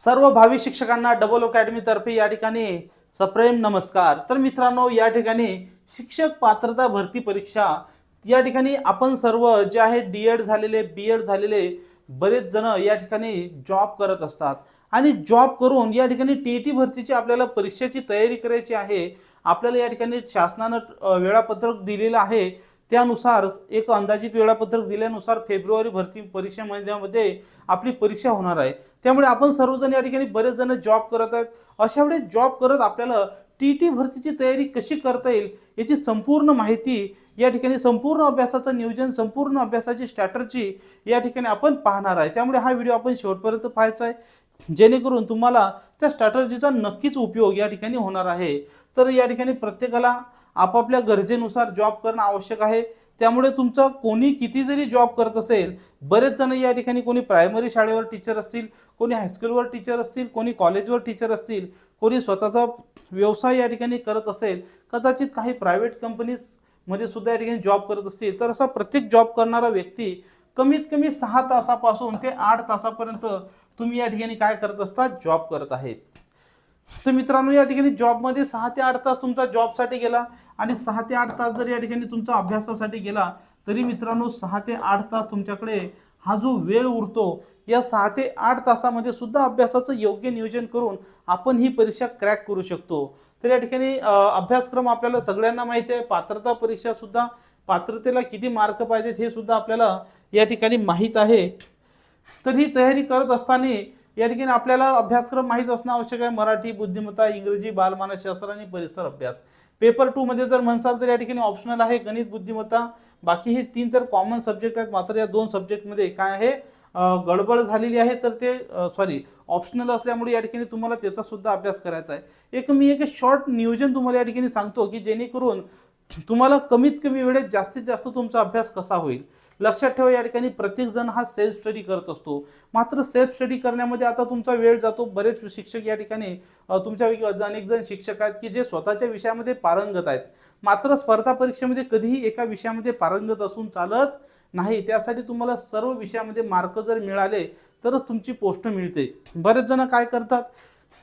सर्व भावी शिक्षकांना डबल अकॅडमीतर्फे या ठिकाणी सप्रेम नमस्कार. तर मित्रांनो या ठिकाणी शिक्षक पात्रता भरती परीक्षा या ठिकाणी आपण सर्व जे आहे डी एड झालेले बी एड झालेले बरेच जण या ठिकाणी जॉब करत असतात. आणि जॉब करून या ठिकाणी टी टी भरतीची आपल्याला परीक्षेची तयारी करायची आहे. आपल्याला या ठिकाणी शासनानं वेळापत्रक दिलेलं आहे. त्यानुसार एक अंदाजित वेळापत्रक दिल्यानुसार फेब्रुवारी भरती परीक्षा महिन्यामध्ये आपली परीक्षा होणार आहे. त्यामुळे आपण सर्वजण या ठिकाणी बरेच जण जॉब करत आहेत. अशा वेळेस जॉब करत आपल्याला टी टी भरतीची तयारी कशी करता येईल याची संपूर्ण माहिती या ठिकाणी संपूर्ण अभ्यासाचं नियोजन संपूर्ण अभ्यासाची स्ट्रॅटर्जी या ठिकाणी आपण पाहणार आहे. त्यामुळे हा व्हिडिओ आपण शेवटपर्यंत पाहायचा आहे. जेणेकरून तुम्हाला त्या स्ट्रॅटर्जीचा नक्कीच उपयोग या ठिकाणी होणार आहे. तर या ठिकाणी प्रत्येकाला आपापल्या गरजेनुसार जॉब करणं आवश्यक आहे. त्यामुळे तुमचा कोणी किती जरी जॉब करत असेल बरेच जण या ठिकाणी कोणी प्रायमरी शाळेवर टीचर असतील कोणी हायस्कूलवर टीचर असतील कोणी कॉलेजवर टीचर असतील कोणी स्वतःचा व्यवसाय या ठिकाणी करत असेल कदाचित काही प्रायव्हेट कंपनीजमध्ये सुद्धा या ठिकाणी जॉब करत असतील तर असा प्रत्येक जॉब करणारा व्यक्ती कमीत कमी सहा तासापासून ते आठ तासापर्यंत तुम्ही या ठिकाणी काय करत असतात जॉब करत आहे. तर मित्रांनो या ठिकाणी जॉबमध्ये सहा ते आठ तास तुमचा जॉबसाठी गेला. आणि सहा ते आठ तास जर या ठिकाणी तुमचा अभ्यासासाठी गेला तरी मित्रांनो सहा ते आठ तास तुमच्याकडे हा जो वेळ उरतो या सहा ते आठ तासामध्ये सुद्धा अभ्यासाचं योग्य नियोजन करून आपण ही परीक्षा क्रॅक करू शकतो. तर या ठिकाणी अभ्यासक्रम आपल्याला सगळ्यांना माहिती आहे पात्रता परीक्षा सुद्धा पात्रतेला किती मार्क पाहिजेत हे सुद्धा आपल्याला या ठिकाणी माहीत आहे. तर ही तयारी करत असताना या ठिकाणी आपल्याला अभ्यासक्रम माहीत असणं आवश्यक आहे. मराठी बुद्धिमत्ता इंग्रजी बालमानसशास्त्र आणि परिसर अभ्यास. पेपर टूमध्ये जर म्हणसाल तर या ठिकाणी ऑप्शनल आहे. गणित बुद्धिमत्ता बाकी हे तीन तर कॉमन सब्जेक्ट आहेत. मात्र या दोन सब्जेक्टमध्ये काय आहे? गडबड झालेली आहे. तर ते सॉरी ऑप्शनल असल्यामुळे या ठिकाणी तुम्हाला त्याचा सुद्धा अभ्यास करायचा आहे. एक मी एक शॉर्ट नियोजन तुम्हाला या ठिकाणी सांगतो की जेणेकरून तुम्हाला कमीत कमी वेळेत जास्तीत जास्त तुमचा अभ्यास कसा होईल. लक्षात ठेवा या ठिकाणी प्रत्येकजण हा सेल्फ स्टडी करत असतो. मात्र सेल्फ स्टडी करण्यामध्ये आता तुमचा वेळ जातो. बरेच शिक्षक या ठिकाणी तुमच्यापैकी अनेक जण शिक्षक आहेत की जे स्वतःच्या विषयामध्ये पारंगत आहेत. मात्र स्पर्धा परीक्षेमध्ये कधीही एका विषयामध्ये पारंगत असून चालत नाही. त्यासाठी तुम्हाला सर्व विषयामध्ये मार्क जर मिळाले तरच तुमची पोस्ट मिळते. बरेच जण काय करतात?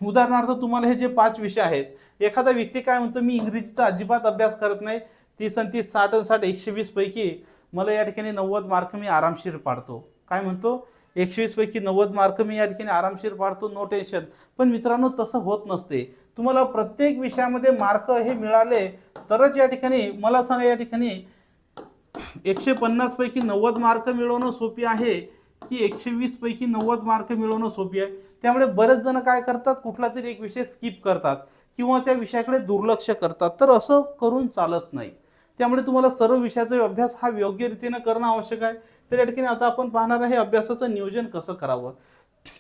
उदाहरणार्थ तुम्हाला हे जे पाच विषय आहेत एखादा व्यक्ती काय म्हणतो मी इंग्रजीचा अजिबात अभ्यास करत नाही. तीस आणि तीस साठ आणि साठ एकशे वीसपैकी मला या ठिकाणी नव्वद मार्क मी आरामशीर पाडतो. काय म्हणतो? एकशे वीसपैकी नव्वद मार्क मी या ठिकाणी आरामशीर पाडतो नो टेन्शन पण मित्रांनो तसं होत नसते. तुम्हाला प्रत्येक विषयामध्ये मार्क हे मिळाले तरच या ठिकाणी मला सांगा या ठिकाणी एकशे पन्नासपैकी नव्वद मार्क मिळवणं सोपी आहे की एकशे वीसपैकी नव्वद मार्क मिळवणं सोपी आहे? त्यामुळे बरेच जण काय करतात? कुठला तरी एक विषय स्किप करतात किंवा त्या विषयाकडे दुर्लक्ष करतात. तर असं करून चालत नाही. त्यामुळे तुम्हाला सर्व विषयाचा अभ्यास हा योग्य रीतीनं करणं आवश्यक आहे. तर या ठिकाणी आता आपण पाहणार आहे अभ्यासाचं नियोजन कसं करावं.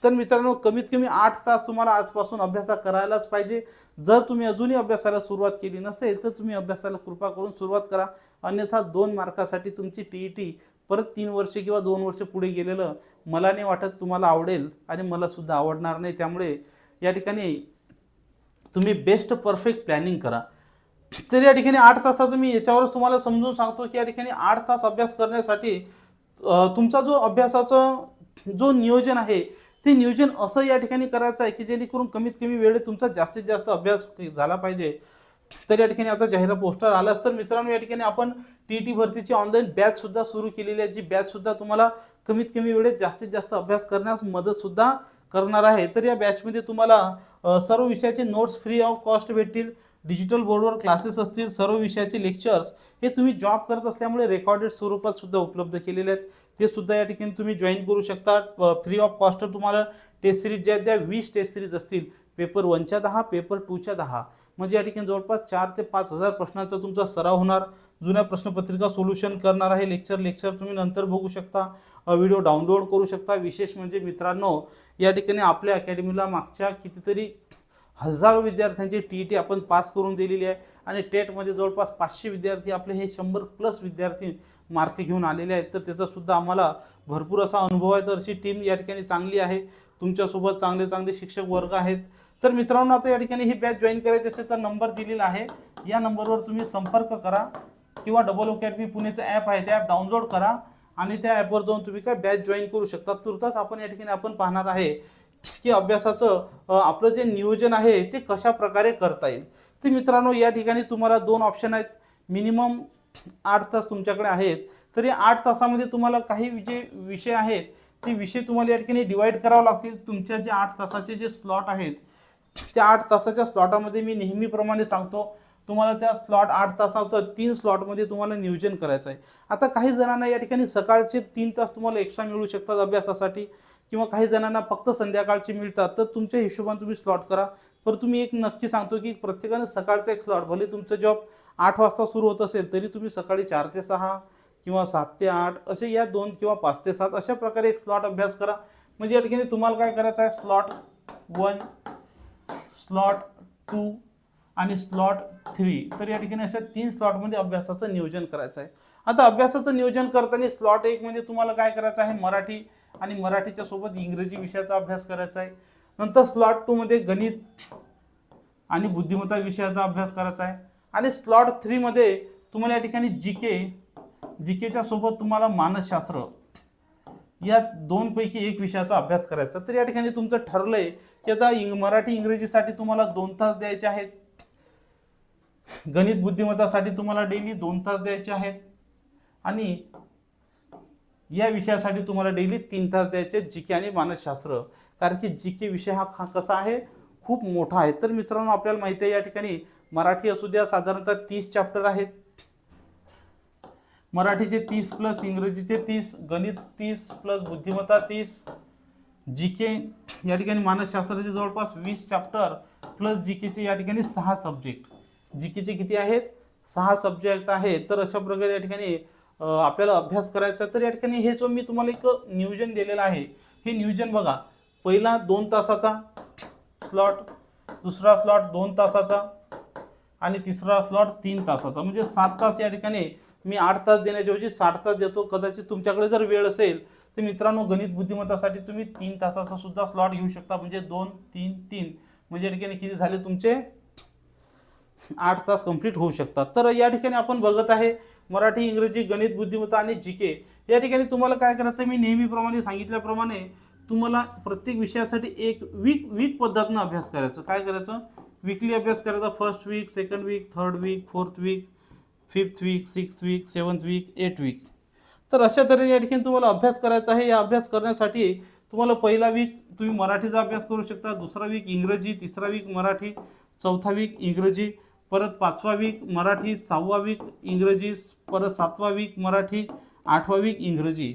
तर मित्रांनो कमीत कमी आठ तास तुम्हाला आजपासून अभ्यासा करायलाच पाहिजे. जर तुम्ही अजूनही अभ्यासाला सुरुवात केली नसेल तर तुम्ही अभ्यासाला कृपा करून सुरुवात करा. अन्यथा दोन मार्कासाठी तुमची टी ई टी परत तीन वर्षे किंवा दोन वर्ष पुढे गेलेलं मला नाही वाटत तुम्हाला आवडेल आणि मला सुद्धा आवडणार नाही. त्यामुळे या ठिकाणी तुम्ही बेस्ट परफेक्ट प्लॅनिंग करा. तर या ठिकाणी आठ तासाचं मी याच्यावरच तुम्हाला समजून सांगतो की या ठिकाणी आठ तास अभ्यास करण्यासाठी तुमचा जो अभ्यासाचं जो नियोजन आहे ते नियोजन असं या ठिकाणी करायचं आहे की जेणेकरून कमीत कमी वेळेत तुमचा जास्तीत जास्त अभ्यास झाला पाहिजे. तर या ठिकाणी आता जाहिरात पोस्टर आलाच तर मित्रांनो या ठिकाणी आपण टी टी भरतीची ऑनलाईन बॅचसुद्धा सुरू केलेली आहे जी बॅचसुद्धा तुम्हाला कमीत कमी वेळेत जास्तीत जास्त अभ्यास करण्यास मदतसुद्धा करणार आहे. तर या बॅचमध्ये तुम्हाला सर्व विषयाचे नोट्स फ्री ऑफ कॉस्ट भेटतील. डिजिटल बोर्डवर क्लासेस असतील सर्व विषयाचे लेक्चर्स हे तुम्ही जॉब करत असल्यामुळे रेकॉर्डेड स्वरूपात सुद्धा उपलब्ध केलेले आहेत. ते सुद्धा या ठिकाणी तुम्ही जॉईन करू शकता. फ्री ऑफ कॉस्टर तुम्हाला टेस्ट सिरीज ज्या त्या वीस टेस्ट सिरीज असतील. पेपर वनच्या दहा पेपर टूच्या दहा. म्हणजे या ठिकाणी जवळपास चार ते पाच हजार प्रश्नांचा तुमचा सराव होणार. जुन्या प्रश्नपत्रिका सोल्युशन करणार आहे. लेक्चर लेक्चर तुम्ही नंतर बघू शकता. व्हिडिओ डाउनलोड करू शकता. विशेष म्हणजे मित्रांनो या ठिकाणी आपल्या अकॅडमीला मागच्या कितीतरी हजारो विद्यार्थ्यांची टी ई टी आपण पास करून दिलेली आहे आणि टेटमध्ये जवळपास पाचशे विद्यार्थी आपले हे शंभर प्लस विद्यार्थी मार्क घेऊन आलेले आहेत. तर त्याचासुद्धा आम्हाला भरपूर असा अनुभव आहे. तर अशी टीम या ठिकाणी चांगली आहे. तुमच्यासोबत चांगले चांगले शिक्षक वर्ग आहेत. तर मित्रांनो आता या ठिकाणी ही बॅच जॉईन करायची असेल तर नंबर दिलेला आहे. या नंबरवर तुम्ही संपर्क करा किंवा डबल अकॅडमी पुणेचं ॲप आहे. ते ॲप डाउनलोड करा आणि त्या ॲपवर जाऊन तुम्ही काय बॅच जॉईन करू शकता तुर्तास आपण या ठिकाणी आपण पाहणार आहे. की अभ्यासाचं आपलं जे नियोजन आहे ते कशा प्रकारे करता येईल? तर मित्रांनो या ठिकाणी तुम्हाला दोन ऑप्शन आहेत. मिनिमम आठ तास तुमच्याकडे आहेत. तर या आठ तासामध्ये तुम्हाला काही जे विषय आहेत ते विषय तुम्हाला या ठिकाणी डिवाईड करावे लागतील. तुमच्या जे आठ तासाचे जे स्लॉट आहेत त्या आठ तासाच्या स्लॉटामध्ये मी नेहमीप्रमाणे सांगतो तुम्हाला त्या स्लॉट आठ तासाचं तीन स्लॉटमध्ये तुम्हाला नियोजन करायचं आहे. आता काही जणांना या ठिकाणी सकाळचे तीन तास तुम्हाला एक्स्ट्रा मिळू शकतात अभ्यासासाठी. किंवा काही जणांना फक्त संध्याकाळचे मिळतात तर तुमच्या हिशोबाने तुम्ही स्लॉट करा. पर तुम्ही एक नक्की सांगतो की प्रत्येकानं सकाळचा एक स्लॉट भले तुमचं जॉब आठ वाजता सुरू होत असेल तरी तुम्ही सकाळी चार ते सहा किंवा सात ते आठ असे या दोन किंवा पाच ते सात अशा प्रकारे एक स्लॉट अभ्यास करा. म्हणजे या ठिकाणी तुम्हाला काय करायचं आहे? स्लॉट वन स्लॉट टू आणि स्लॉट थ्री तर या ठिकाणी अशा तीन स्लॉटमध्ये अभ्यासाचं नियोजन करायचं आहे. आता अभ्यासाचं नियोजन करताना स्लॉट एक म्हणजे तुम्हाला काय करायचं आहे? मराठी आणि मराठीच्या सोबत इंग्रजी विषयाचा अभ्यास करायचा आहे. नंतर स्लॉट टूमध्ये गणित आणि बुद्धिमत्ता विषयाचा अभ्यास करायचा आहे. आणि स्लॉट थ्रीमध्ये तुम्हाला या ठिकाणी जी के जी केच्या सोबत तुम्हाला मानसशास्त्र या दोनपैकी एक विषयाचा अभ्यास करायचा. तर या ठिकाणी तुमचं ठरलंय की आता इंग मराठी इंग्रजीसाठी तुम्हाला दोन तास द्यायचे आहेत. गणित बुद्धिमत्तासाठी तुम्हाला डेली दोन तास द्यायचे आहेत. आणि या विषयासाठी तुम्हाला डेली तीन तास द्यायचे जी के आणि मानसशास्त्र. कारण की जी के विषय हा खा कसा आहे? खूप मोठा आहे. तर मित्रांनो आपल्याला माहिती आहे या ठिकाणी मराठी असू द्या साधारणतः तीस चॅप्टर आहेत. मराठीचे तीस प्लस इंग्रजीचे तीस गणित तीस प्लस बुद्धिमत्ता तीस. जी के या ठिकाणी मानसशास्त्राचे जवळपास वीस चॅप्टर प्लस जी केचे या ठिकाणी सहा सब्जेक्ट जी केचे किती आहेत? सहा सब्जेक्ट आहेत. तर अशा प्रकारे या ठिकाणी आपल्याला अभ्यास करायचा तर या ठिकाणी हे जो मी तुम्हाला एक नियोजन दिलेलं आहे हे नियोजन बघा. पहिला दोन तासाचा स्लॉट दुसरा स्लॉट दोन तासाचा आणि तिसरा स्लॉट तीन तासाचा. म्हणजे सात तास या ठिकाणी मी आठ तास देण्याच्याऐवजी साठ तास देतो. कदाचित तुमच्याकडे जर वेळ असेल तर मित्रांनो गणित बुद्धिमत्तासाठी तुम्ही तीन तासाचा सुद्धा स्लॉट घेऊ शकता. म्हणजे दोन तीन तीन. म्हणजे या ठिकाणी किती झाले तुमचे? आठ तास कंप्लीट होऊ शकतात. तर या ठिकाणी आपण बघत आहे मराठी इंग्रजी गणित बुद्धिमत्ता आणि जी के या ठिकाणी तुम्हाला काय करायचं मी नेहमीप्रमाणे सांगितल्याप्रमाणे तुम्हाला प्रत्येक विषयासाठी एक वीक वीक पद्धतीनं अभ्यास करायचं. काय करायचं? वीकली अभ्यास करायचा. First week second week third week fourth week fifth week sixth week seventh week eight week तर अशा तऱ्हेने या ठिकाणी तुम्हाला अभ्यास करायचा आहे. या अभ्यास करण्यासाठी तुम्हाला पहिला वीक तुम्ही मराठीचा अभ्यास करू शकता. दुसरा वीक इंग्रजी तिसरा वीक मराठी चौथा वीक इंग्रजी. परत पाचवा वीक मराठी सहावा वीक इंग्रजी परत सातवा वीक मराठी आठवा वीक इंग्रजी.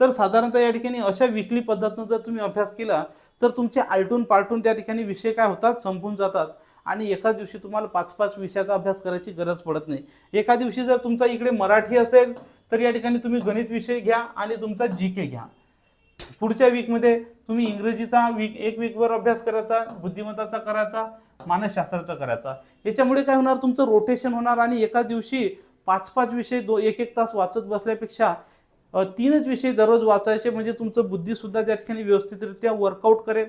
तर साधारणतः या ठिकाणी अशा विकली पद्धतीनं जर तुम्ही अभ्यास केला तर तुमचे आलटून पालटून त्या ठिकाणी विषय काय होतात? संपून जातात. आणि एका दिवशी तुम्हाला पाच पाच विषयाचा अभ्यास करायची गरज पडत नाही. एका दिवशी जर तुमचा इकडे मराठी असेल तर या ठिकाणी तुम्ही गणित विषय घ्या आणि तुमचा जी के घ्या. पुढच्या वीकमध्ये तुम्ही इंग्रजीचा वीक एक वीकवर अभ्यास करायचा बुद्धिमत्ताचा करायचा मानसशास्त्राचा करायचा. याच्यामुळे काय होणार? तुमचं रोटेशन होणार आणि एका दिवशी पाच पाच विषय दो एक एक तास वाचत बसल्यापेक्षा तीनच विषय दररोज वाचायचे म्हणजे तुमचं बुद्धीसुद्धा त्या ठिकाणी व्यवस्थितरित्या वर्कआउट करेल.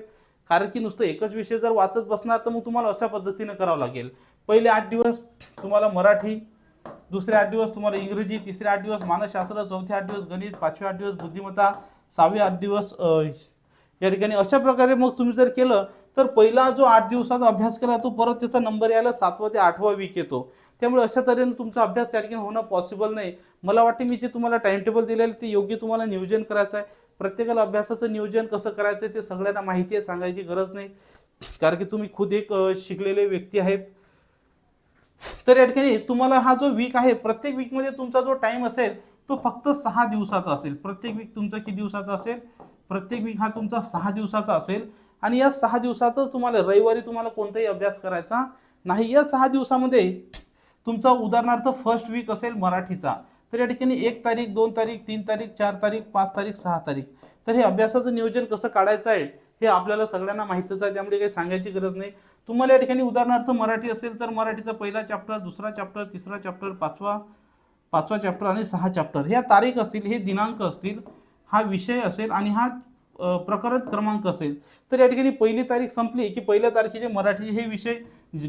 कारण की नुसतं एकच विषय जर वाचत बसणार तर मग तुम्हाला अशा पद्धतीनं करावं लागेल. पहिले आठ दिवस तुम्हाला मराठी दुसरे आठ दिवस तुम्हाला इंग्रजी तिसरे आठ दिवस मानसशास्त्र चौथे आठ दिवस गणित पाचवे आठ दिवस बुद्धिमत्ता सहावे आठ दिवस या ठिकाणी अशा प्रकारे मग तुम्ही जर केलं तर पहिला जो आठ दिवसाचा अभ्यास केला तो परत त्याचा नंबर यायला सातवा ते आठवा वीक येतो. त्यामुळे अशा तऱ्हेने तुमचा अभ्यास त्या ठिकाणी होणं पॉसिबल नाही. मला वाटते मी जे तुम्हाला टाइम टेबल दिलेलं ते योग्य तुम्हाला नियोजन करायचं आहे. प्रत्येकाला अभ्यासाचं नियोजन कसं करायचं आहे ते सगळ्यांना माहिती आहे सांगायची गरज नाही. कारण की तुम्ही खुद एक शिकलेले व्यक्ती आहेत. तर या ठिकाणी तुम्हाला हा जो वीक आहे प्रत्येक वीकमध्ये तुमचा जो टाईम असेल तो फक्त सहा दिवसाचा असेल. प्रत्येक वीक तुमचा किती दिवसाचा असेल? प्रत्येक वीक हा तुमचा सहा दिवसाचा असेल. आणि या सहा दिवसातच तुम्हाला रविवारी तुम्हाला कोणताही अभ्यास करायचा नाही. या सहा दिवसामध्ये तुमचा उदाहरणार्थ फर्स्ट वीक असेल मराठीचा. तर या ठिकाणी एक तारीख दोन तारीख तीन तारीख चार तारीख पाच तारीख सहा तारीख. तर हे अभ्यासाचं नियोजन कसं काढायचं आहे हे आपल्याला सगळ्यांना माहीतच आहे. त्यामुळे काही सांगायची गरज नाही. तुम्हाला या ठिकाणी उदाहरणार्थ मराठी असेल तर मराठीचा पहिला चॅप्टर दुसरा चॅप्टर तिसरा चॅप्टर पाचवा पाचवा चॅप्टर आणि सहा चॅप्टर ह्या तारीख असतील हे दिनांक असतील हा विषय असेल आणि हा प्रकरण क्रमांक असेल. तर या ठिकाणी पहिली तारीख संपली की पहिल्या तारखेचे मराठीचे हे विषय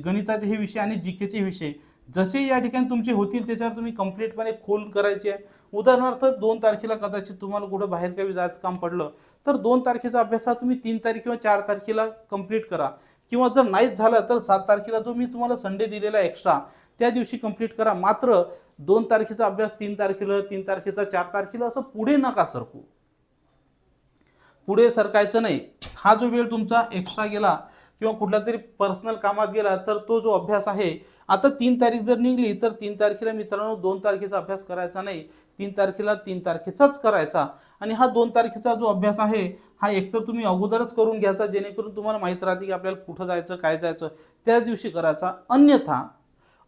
गणिताचे हे विषय आणि जी केचे विषय. जसे या ठिकाणी तुमचे होतील त्याच्यावर तुम्ही कम्प्लीटपणे खोल करायचे आहे. उदाहरणार्थ दोन तारखेला कदाचित तुम्हाला कुठं बाहेर काही जायचं काम पडलं तर दोन तारखेचा अभ्यास हा तुम्ही तीन तारीख किंवा चार तारखेला कंप्लीट करा. किंवा जर नाहीच झालं तर सात तारखेला जो मी तुम्हाला संडे दिलेला एक्स्ट्रा त्या दिवशी कंप्लीट करा. मात्र दोन तारखेचा अभ्यास तीन तारखेला तीन तारखेचा चार तारखेला असं पुढे नका सरकू. पुढे सरकायचं नाही. हा जो वेळ तुमचा एक्स्ट्रा गेला किंवा कुठल्या तरी पर्सनल कामात गेला तर तो जो अभ्यास आहे आता तीन तारीख जर निघली तर तीन तारखेला मित्रांनो दोन तारखेचा अभ्यास करायचा नाही. तीन तारखेला तीन तारखेचाच करायचा. आणि हा दोन तारखेचा जो अभ्यास आहे हा एकतर तुम्ही अगोदरच करून घ्यायचा जेणेकरून तुम्हाला माहीत राहते की आपल्याला कुठं जायचं काय जायचं त्याच दिवशी करायचा. अन्यथा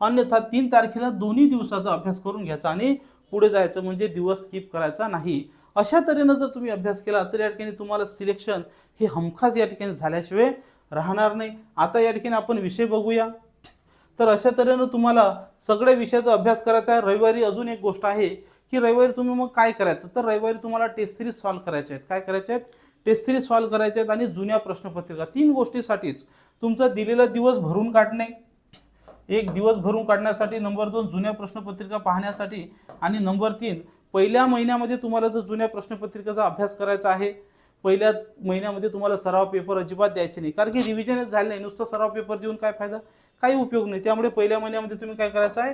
अन्यथा तीन तारखेला दोन्ही दिवसाचा अभ्यास करून घ्यायचा आणि पुढे जायचं म्हणजे दिवस स्किप करायचा नाही. अशा तऱ्हेनं जर तुम्ही अभ्यास केला तर या ठिकाणी तुम्हाला सिलेक्शन हे हमखास या ठिकाणी झाल्याशिवाय राहणार नाही. आता या ठिकाणी आपण विषय बघूया. तर अशा तऱ्हेनं तुम्हाला सगळ्या विषयाचा अभ्यास करायचा आहे. रविवारी अजून एक गोष्ट आहे की रविवारी तुम्ही मग काय करायचं? तर रविवारी तुम्हाला टेस्ट सिरीज सॉल्व्ह करायचे आहेत. काय करायचे आहेत? टेस्ट सिरीज सॉल्व्ह करायचे आहेत आणि जुन्या प्रश्नपत्रिका. तीन गोष्टीसाठीच तुमचा दिलेला दिवस भरून काढणे. एक दिवस भरून काढण्यासाठी नंबर दोन जुन्या प्रश्नपत्रिका पाहण्यासाठी आणि नंबर तीन पहिल्या महिन्यामध्ये तुम्हाला जर जुन्या प्रश्नपत्रिकेचा अभ्यास करायचा आहे पहिल्या महिन्यामध्ये तुम्हाला सराव पेपर अजिबात द्यायचे नाही. कारण की रिव्हिजनच झाले नाही. नुसतं सराव पेपर देऊन काय फायदा? काही उपयोग नाही. त्यामुळे पहिल्या महिन्यामध्ये तुम्ही काय करायचं आहे?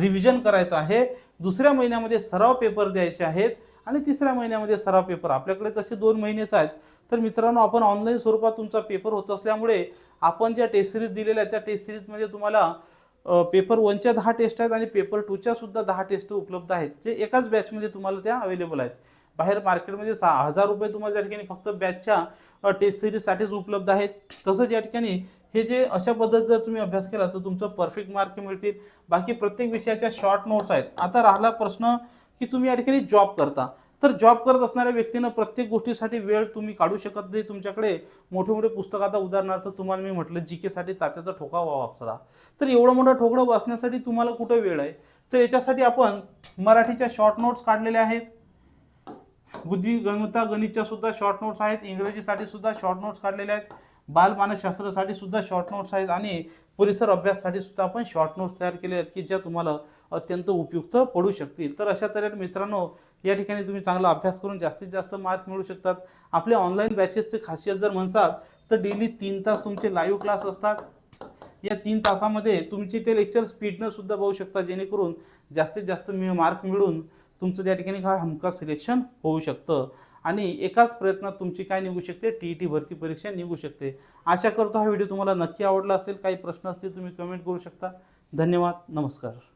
रिव्हिजन करायचं आहे. दुसऱ्या महिन्यामध्ये सराव पेपर द्यायचे आहेत आणि तिसऱ्या महिन्यामध्ये सराव पेपर. आपल्याकडे तसे दोन महिनेच आहेत. तर मित्रांनो आपण ऑनलाईन स्वरूपात तुमचा पेपर होत असल्यामुळे आपण ज्या टेस्ट सिरीज दिलेल्या आहेत त्या टेस्ट सिरीजमध्ये तुम्हाला पेपर वनच्या दहा टेस्ट आहेत आणि पेपर टूच्या सुद्धा दहा टेस्ट उपलब्ध आहेत. जे एकाच बॅचमध्ये तुम्हाला त्या अवेलेबल आहेत. बाहेर मार्केटमध्ये सहा हजार रुपये तुम्हाला त्या ठिकाणी फक्त बॅचच्या टेस्ट सिरीजसाठीच उपलब्ध आहेत. तसंच या ठिकाणी हे जे अशा पद्धत जर तुम्ही अभ्यास केला तर तुमचं परफेक्ट मार्क मिळतील. बाकी प्रत्येक विषयाच्या शॉर्ट नोट्स आहेत. आता राहिला प्रश्न की तुम्ही या ठिकाणी जॉब करता. तर जॉब करत असणाऱ्या व्यक्तीनं प्रत्येक गोष्टीसाठी वेळ तुम्ही काढू शकत नाही. तुमच्याकडे मोठे मोठे पुस्तक आता उदाहरणार्थ तुम्हाला मी म्हटलं जी केसाठी तात्याचा ठोका वापरा तर एवढं मोठं ठोकळं वाचण्यासाठी तुम्हाला कुठं वेळ आहे? तर याच्यासाठी आपण मराठीच्या शॉर्ट नोट्स काढलेल्या आहेत. बुद्धी गणता गणितच्या सुद्धा शॉर्ट नोट्स आहेत. इंग्रजीसाठी सुद्धा शॉर्ट नोट्स काढलेल्या आहेत. बालमानसशास्त्रासाठी सुद्धा शॉर्ट नोट्स आहेत. आणि परिसर अभ्यासासाठी सुद्धा आपण शॉर्ट नोट्स तयार केले आहेत की ज्या तुम्हाला अत्यंत उपयुक्त पडू शकतील. तर अशा तऱ्हेने मित्रांनो या ठिकाणी तुम्ही चांगला अभ्यास करून जास्तीत जास्त मार्क मिळू शकतात. आपल्या ऑनलाईन बॅचेसची खासियत जर म्हणसाल तर डेली तीन तास तुमचे लाईव्ह क्लास असतात. या तीन तासामध्ये तुमची ते लेक्चर स्पीडनं सुद्धा बघू शकता जेणेकरून जास्तीत जास्त मी मार्क मिळून तुमचं त्या ठिकाणी काय हमखास सिलेक्शन होऊ शकतं. आणि एकाच प्रयत्नात तुमची काय निघू शकते? टी ई टी भरती परीक्षा निघू शकते. आशा करतो हा व्हिडिओ तुम्हाला नक्की आवडला असेल काही प्रश्न असतील तुम्ही कमेंट करू शकता. धन्यवाद नमस्कार.